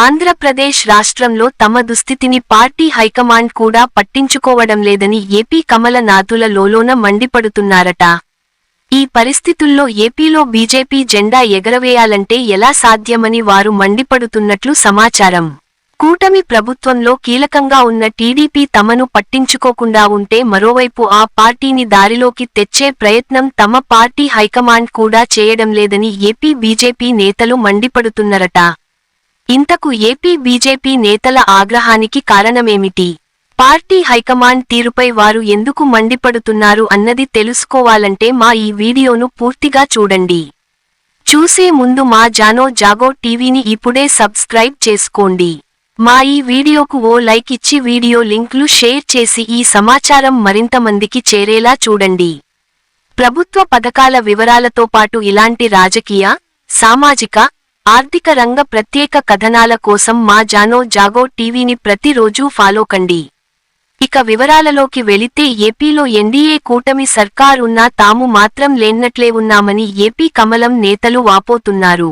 ఆంధ్రప్రదేశ్ రాష్ట్రంలో తమ దుస్థితిని పార్టీ హైకమాండ్ కూడా పట్టించుకోవడం లేదని ఏపీ కమలనాథుల లోలోన మండిపడుతున్నారట. ఈ పరిస్థితుల్లో ఏపీలో బీజేపీ జెండా ఎగరవేయాలంటే ఎలా సాధ్యమని వారు మండిపడుతున్నట్లు సమాచారం. కూటమి ప్రభుత్వంలో కీలకంగా ఉన్న టీడీపీ తమను పట్టించుకోకుండా ఉంటే మరోవైపు ఆ పార్టీని దారిలోకి తెచ్చే ప్రయత్నం తమ పార్టీ హైకమాండ్ కూడా చేయడం లేదని ఏపీ బీజేపీ నేతలు మండిపడుతున్నరట. ఇంతకు ఏపీ బీజేపీ నేతల ఆగ్రహానికి కారణమేమిటి? పార్టీ హైకమాండ్ తీరుపై వారు ఎందుకు మండిపడుతున్నారు అన్నది తెలుసుకోవాలంటే మా ఈ వీడియోను పూర్తిగా చూడండి. చూసే ముందు మా జానో జాగో టీవీని ఇప్పుడే సబ్స్క్రైబ్ చేసుకోండి. మా ఈ వీడియోకు ఓ లైక్ ఇచ్చి వీడియో లింక్లు షేర్ చేసి ఈ సమాచారం మరింత మందికి చేరేలా చూడండి. ప్రభుత్వ పథకాల వివరాలతో పాటు ఇలాంటి రాజకీయ సామాజిక ఆర్థిక రంగ ప్రత్యేక కథనాల కోసం మా జానో జాగో టీవీని ప్రతిరోజూ ఫాలో కండి. ఇక వివరాలలోకి వెళితే ఏపీలో ఎన్డీఏ కూటమి సర్కార్ ఉన్నా తాము మాత్రం లేన్నట్లే ఉన్నామని ఏపీ కమలం నేతలు వాపోతున్నారు.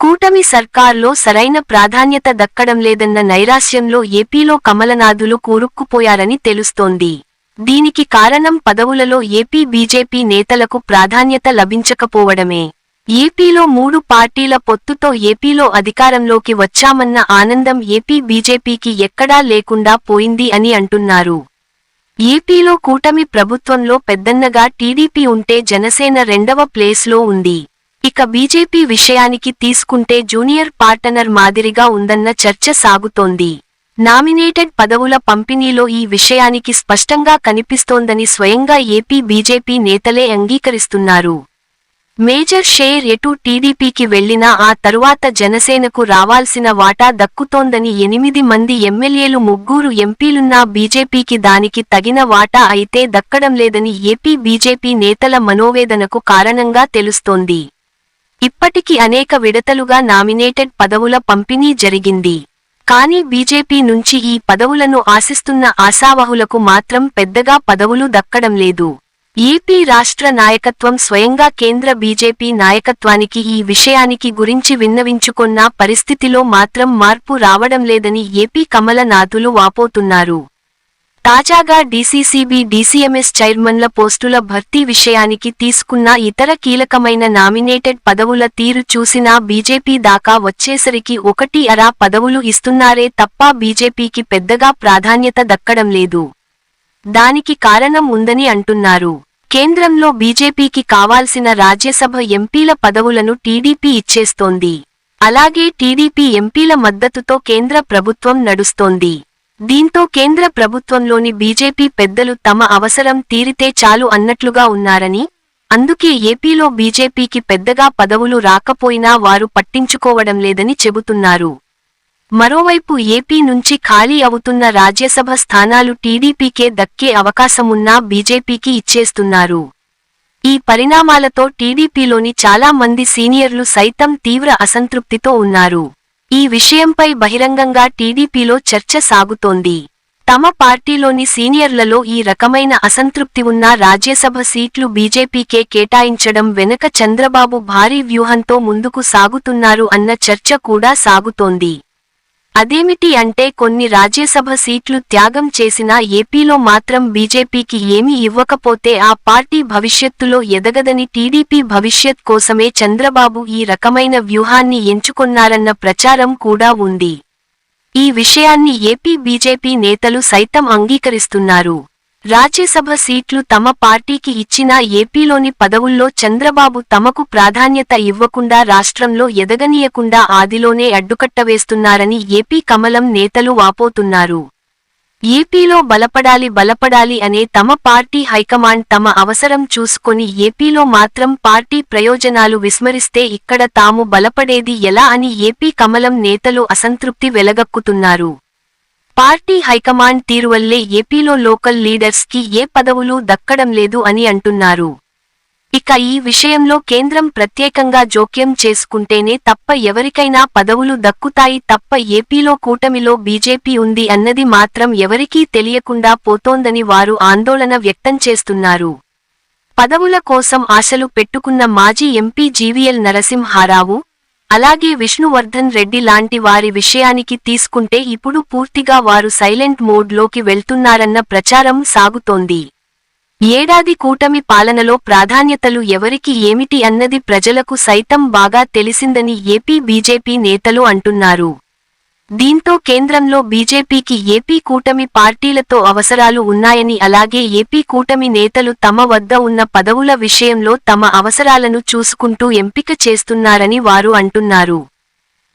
కూటమి సర్కార్లో సరైన ప్రాధాన్యత దక్కడం లేదన్న నైరాశ్యంలో ఏపీలో కమలనాథులు కూరుక్కుపోయారని తెలుస్తోంది. దీనికి కారణం పదవులలో ఏపీ బీజేపీ నేతలకు ప్రాధాన్యత లభించకపోవడమే. ఏపీలో మూడు పార్టీల పొత్తుతో ఏపీలో అధికారంలోకి వచ్చామన్న ఆనందం ఏపీ బీజేపీకి ఎక్కడా లేకుండా పోయింది అని అంటున్నారు. ఏపీలో కూటమి ప్రభుత్వంలో పెద్దన్నగా టీడీపీ ఉంటే జనసేన రెండవ ప్లేస్లో ఉంది. ఇక బీజేపీ విషయానికి తీసుకుంటే జూనియర్ పార్టనర్ మాదిరిగా ఉందన్న చర్చ సాగుతోంది. నామినేటెడ్ పదవుల పంపిణీలో ఈ విషయానికి స్పష్టంగా కనిపిస్తోందని స్వయంగా ఏపీ బీజేపీ నేతలే అంగీకరిస్తున్నారు. మేజర్ షేర్ ఎటు టీడీపీకి వెళ్ళినా ఆ తరువాత జనసేనకు రావాల్సిన వాటా దక్కుతోందని ఎనిమిది మంది ఎమ్మెల్యేలు ముగ్గురు ఎంపీలున్నా బీజేపీకి దానికి తగిన వాటా అయితే దక్కడం లేదని ఏపీ బీజేపీ నేతల మనోవేదనకు కారణంగా తెలుస్తోంది. ఇప్పటికి అనేక విడతలుగా నామినేటెడ్ పదవుల పంపిణీ జరిగింది. కానీ బీజేపీ నుంచి ఈ పదవులను ఆశిస్తున్న ఆశావహులకు మాత్రం పెద్దగా పదవులు దక్కడం లేదు. ఏపీ రాష్ట్ర నాయకత్వం స్వయంగా కేంద్ర బీజేపీ నాయకత్వానికి ఈ విషయానికి గురించి విన్నవించుకున్న పరిస్థితిలో మాత్రం మార్పు రావడం లేదని ఏపీ కమలనాథులు వాపోతున్నారు. తాజాగా డీసీసీబీ డీసీఎంఎస్ చైర్మన్ల పోస్టుల భర్తీ విషయానికి తీసుకున్న ఇతర కీలకమైన నామినేటెడ్ పదవుల తీరు చూసినా బీజేపీ దాకా వచ్చేసరికి ఒకటి అరా పదవులు ఇస్తున్నారే తప్ప బీజేపీకి పెద్దగా ప్రాధాన్యత దక్కడం లేదు. దానికి కారణం ఉందని అంటున్నారు. కేంద్రంలో బీజేపీకి కావాల్సిన రాజ్యసభ ఎంపీల పదవులను టీడీపీ ఇచ్చేస్తోంది. అలాగే టీడీపీ ఎంపీల మద్దతుతో కేంద్ర ప్రభుత్వం నడుస్తోంది. దీంతో కేంద్ర ప్రభుత్వంలోని బీజేపీ పెద్దలు తమ అవసరం తీరితే చాలు అన్నట్లుగా ఉన్నారని అందుకే ఏపీలో బీజేపీకి పెద్దగా పదవులు రాకపోయినా వారు పట్టించుకోవడం లేదని చెబుతున్నారు. మరోవైపు ఏపీ నుంచి ఖాళీ అవుతున్న రాజ్యసభ స్థానాలు టీడీపీకే దక్కే అవకాశమున్నా బీజేపీకి ఇచ్చేస్తున్నారు. ఈ పరిణామాలతో టీడీపీలోని చాలా మంది సీనియర్లు సైతం తీవ్ర అసంతృప్తితో ఉన్నారు. ఈ విషయంపై బహిరంగంగా టీడీపీలో చర్చ సాగుతోంది. తమ పార్టీలోని సీనియర్లలో ఈ రకమైన అసంతృప్తి ఉన్న రాజ్యసభ సీట్లు బీజేపీకే కేటాయించడం వెనుక చంద్రబాబు భారీ వ్యూహంతో ముందుకు సాగుతున్నారు అన్న చర్చ కూడా సాగుతోంది. అదేమిటి అంటే కొన్ని రాజ్యసభ సీట్లు త్యాగం చేసినా ఏపీలో మాత్రం బీజేపీకి ఏమీ ఇవ్వకపోతే ఆ పార్టీ భవిష్యత్తులో ఎదగదని టీడీపీ భవిష్యత్ కోసమే చంద్రబాబు ఈ రకమైన వ్యూహాన్ని ఎంచుకొన్నారన్న ప్రచారం కూడా ఉంది. ఈ విషయాన్ని ఏపీ బీజేపీ నేతలు సైతం అంగీకరిస్తున్నారు. రాజ్యసభ సీట్లు తమ పార్టీకి ఇచ్చినా ఏపీలోని పదవుల్లో చంద్రబాబు తమకు ప్రాధాన్యత ఇవ్వకుండా రాష్ట్రంలో ఎదగనీయకుండా ఆదిలోనే అడ్డుకట్టవేస్తున్నారని ఏపీ కమలం నేతలు వాపోతున్నారు. ఏపీలో బలపడాలి బలపడాలి అనే తమ పార్టీ హైకమాండ్ తమ అవసరం చూసుకొని ఏపీలో మాత్రం పార్టీ ప్రయోజనాలు విస్మరిస్తే ఇక్కడ తాము బలపడేది ఎలా అని ఏపీ కమలం నేతలు అసంతృప్తి వెలగక్కుతున్నారు. పార్టీ హైకమాండ్ తీరువల్లే ఏపీలో లోకల్ లీడర్స్కి ఏ పదవులు దక్కడం లేదు అని అంటున్నారు. ఇక ఈ విషయంలో కేంద్రం ప్రత్యేకంగా జోక్యం చేసుకుంటేనే తప్ప ఎవరికైనా పదవులు దక్కుతాయి తప్ప ఏపీలో కూటమిలో బీజేపీ ఉంది అన్నది మాత్రం ఎవరికీ తెలియకుండా పోతోందని వారు ఆందోళన వ్యక్తం చేస్తున్నారు. పదవుల కోసం ఆశలు పెట్టుకున్న మాజీ ఎంపీ జీవీఎల్ నరసింహారావు అలాగే విష్ణువర్ధన్ రెడ్డి లాంటి వారి విషయానికి తీసుకుంటే ఇప్పుడు పూర్తిగా వారు సైలెంట్ మోడ్లోకి వెళ్తున్నారన్న ప్రచారం సాగుతోంది. ఏడాది కూటమి పాలనలో ప్రాధాన్యతలు ఎవరికి ఏమిటి అన్నది ప్రజలకు సైతం బాగా తెలిసిందని ఏపీ బీజేపీ నేతలు అంటున్నారు. దీంతో కేంద్రంలో బీజేపీకి ఏపీ కూటమి పార్టీలతో అవసరాలు ఉన్నాయని అలాగే ఏపీ కూటమి నేతలు తమ వద్ద ఉన్న పదవుల విషయంలో తమ అవసరాలను చూసుకుంటూ ఎంపిక చేస్తున్నారని వారు అంటున్నారు.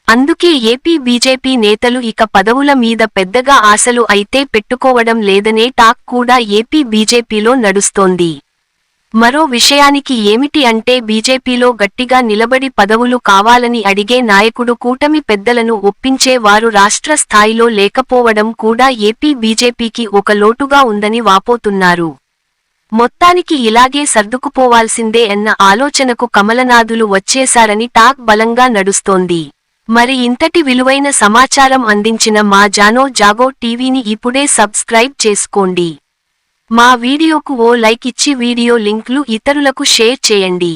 అందుకే ఏపీ బీజేపీ నేతలు ఇక పదవుల మీద పెద్దగా ఆశలు అయితే పెట్టుకోవడం లేదనే టాక్ కూడా ఏపీ బీజేపీలో నడుస్తోంది. మరో విషయానికి ఏమిటి అంటే బీజేపీలో గట్టిగా నిలబడి పదవులు కావాలని అడిగే నాయకుడు కూటమి పెద్దలను ఒప్పించే వారు రాష్ట్ర స్థాయిలో లేకపోవడం కూడా ఏపీ బీజేపీకి ఒక లోటుగా ఉందని వాపోతున్నారు. మొత్తానికి ఇలాగే సర్దుకుపోవాల్సిందే అన్న ఆలోచనకు కమలనాథులు వచ్చేశారని టాక్ బలంగా నడుస్తోంది. మరి ఇంతటి విలువైన సమాచారం అందించిన మా జానో జాగో టీవీని ఇప్పుడే సబ్స్క్రైబ్ చేసుకోండి. మా వీడియోకు ఓ లైక్ ఇచ్చి వీడియో లింక్లు ఇతరులకు షేర్ చేయండి.